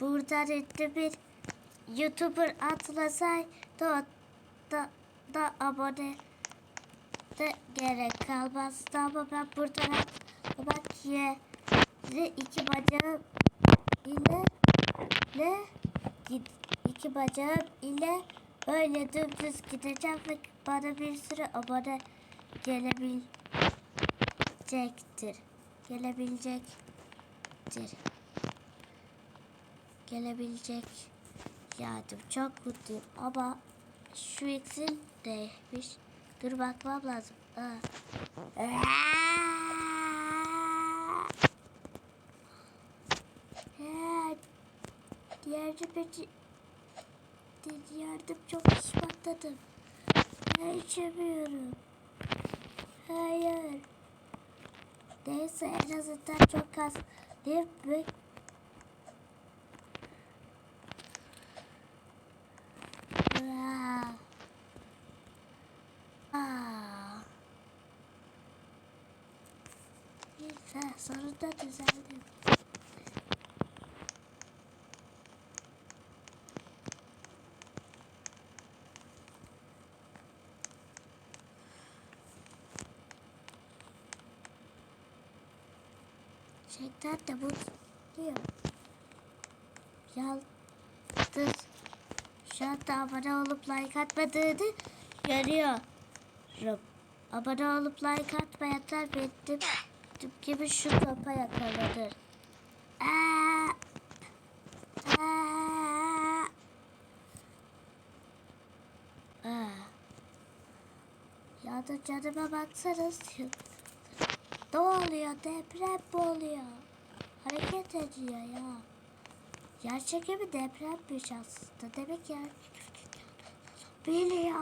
Buradan ünlü bir YouTuber atlasay da, da, da abone de gerek kalmazdı ama ben buradan atlamak yerine iki bacağım ile git iki bacağım ile böyle dümdüz gideceğim ve bana bir sürü abone gelebilecektir. Gelebilecektir. Gelebilecek yardım. Çok mutluyum ama şu iksir neymiş? Dur bakmam lazım. Aa. Aa. Diğer cübeci yardım çok şişmanladım. Ben içemiyorum. Hayır. Neyse en azından çok az değil mi? Aa. Aa. Neyse sonunda düzeldim. Şeytan da bu diyor. Yalnız şu anda abone olup like atmadığını görüyorum. Abone olup like atmayanlar benim benim gibi şu topa yakalanır. Aa! Aa! Aa! Ya da canıma baksanız. Ne oluyor? Deprem mi oluyor? Hareket ediyor ya. Yer çekimi depremmiş aslında. Demek yer biliyor.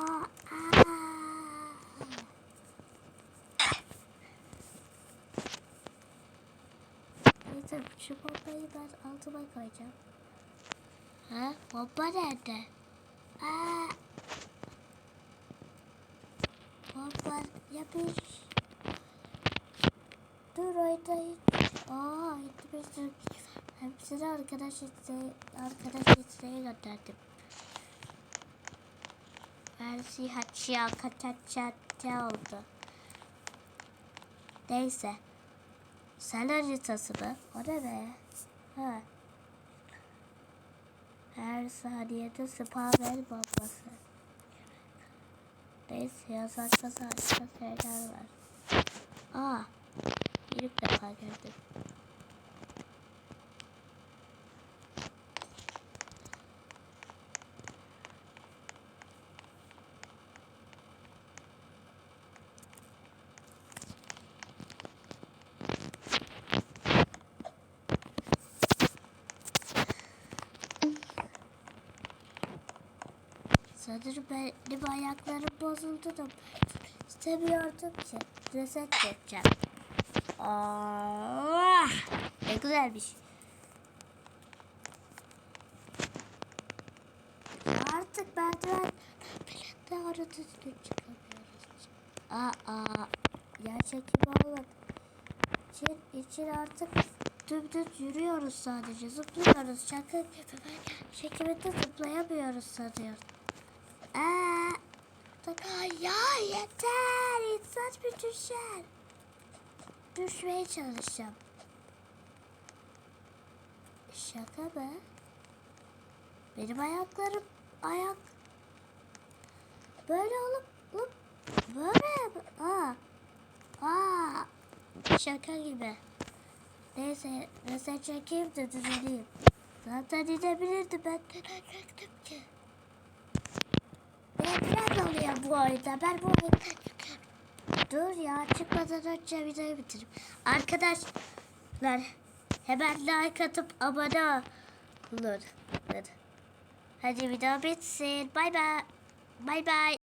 Aa. Neyse şu bombayı ben altıma koyacağım. Ha? Bomba nerede? Aa. Bomba yapış. Dur hiç. Aa, sürü. Hepsini arkadaş isteği, arkadaş isteği gönderdim. Versi haçya kaçaçatça oldu. Neyse. Sen haritası mı? O ne be? Ha. Her saniyede spavel bombası. Neyse yazarsa saçma şeyler var. Aa. İlk defa gördüm. Sanırım benim ayaklarım bozuldu da istemiyordum ki. Reset yapacağım. Ah, ne güzelmiş. Artık merdiven de arada düzgün çıkamıyoruz. Aa, yer çekimi olmadı. İçin, için artık dümdüz yürüyoruz sadece. Zıplıyoruz. Şaka çekiminde zıplayamıyoruz sanıyorum. Aa, ya yeter. İnsan bir düşer düşmeye çalışacağım. Şaka mı? Benim ayaklarım ayak böyle olup olup böyle aa aa şaka gibi. Neyse mesela çekeyim de düzeleyim. Zaten inebilirdim ben çektim ki? Bu oyunda. Ben bu oyunda Dur ya çıkmadan önce videoyu bitireyim. Arkadaşlar hemen like atıp abone olun. Hadi video bitsin. Bay bay. Bay bay.